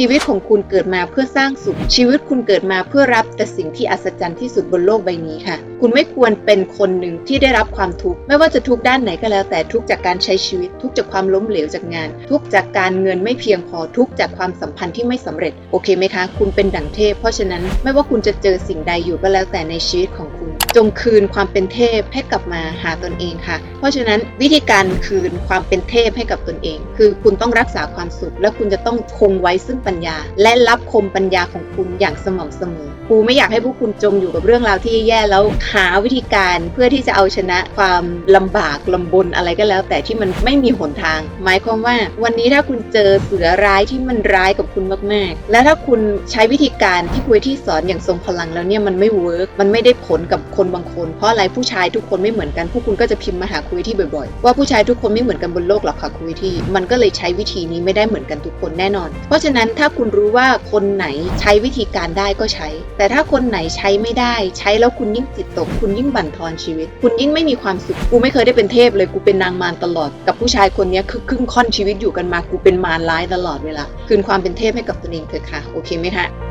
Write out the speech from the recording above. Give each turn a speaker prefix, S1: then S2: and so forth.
S1: ชีวิตของคุณเกิดมาเพื่อสร้างสุข ชีวิตคุณเกิดมาเพื่อรับแต่สิ่งที่อัศจรรย์ที่สุดบนโลกใบนี้ค่ะ คุณไม่ควรเป็นคนหนึ่งที่ได้รับความทุกข์ไม่ว่าจะทุกข์ด้านไหนก็แล้ว แต่ทุกข์จากการใช้ชีวิต ทุกข์จากความล้มเหลวจากงาน ทุกข์จากการเงินไม่เพียงพอทุกข์จากความสัมพันธ์ที่ไม่สำเร็จโอเคไหมคะ คุณเป็นดั่งเทพ เพราะฉะนั้นไม่ว่าคุณจะเจอสิ่งใดอยู่ก็แล้วแต่ในชีวิตของคุณ จงคืนความเป็นเทพให้กลับมาหาตนเองค่ะ เพราะฉะนั้นวิธีการคืนความเป็นเทพให้กับตนเอง คือคุณต้องรักษาความสุข และคุณจะต้องคงไว้ซึ่งปัญญา และรับคมปัญญาของคุณอย่างสม่ำเสมอครูไม่อยากให้พวกคุณจมอยู่กับเรื่องราวที่แย่แล้วหาวิธีการเพื่อที่จะเอาชนะความลำบากลำบนอะไรก็แล้ว แต่ที่มันไม่มีหนทาง หมายความว่าวันนี้ถ้าคุณเจอเสือร้ายที่มันร้ายกับคุณมากๆ และถ้าคุณใช้วิธีการที่คุยที่สอนอย่างทรงพลังแล้วเนี่ยมันไม่เวิร์กมันไม่ได้ผลกับคนบางคน เพราะอะไรผู้ชายทุกคนไม่เหมือนกัน พวกคุณก็จะพิมพ์มาหาคุยที่บ่อยๆ ว่าผู้ชายทุกคนไม่เหมือนกันบนโลกหรอกค่ะคุยที่ มันก็เลยใช้วิธีนี้ไม่ได้เหมือนกันทุกคนแน่นอน เพราะฉะนั้นถ้าคุณรู้ว่าคนไหนใช้วิธีการได้ก็ใช้ แต่ถ้าคนไหนใช้ไม่ได้ ใช้แล้วคุณยิ่งจิตตก คุณยิ่งบั่นทอนชีวิต คุณยิ่งไม่มีความสุข กูไม่เคยได้เป็นเทพเลยกูเป็นนางมารตลอด กับผู้ชายคนนี้คือครึ่งค่อนชีวิตอยู่กันมากูเป็นมารร้ายตลอดเวลาคืนความเป็นเทพให้กับตัวเองเถอะค่ะ โอเคไหมคะ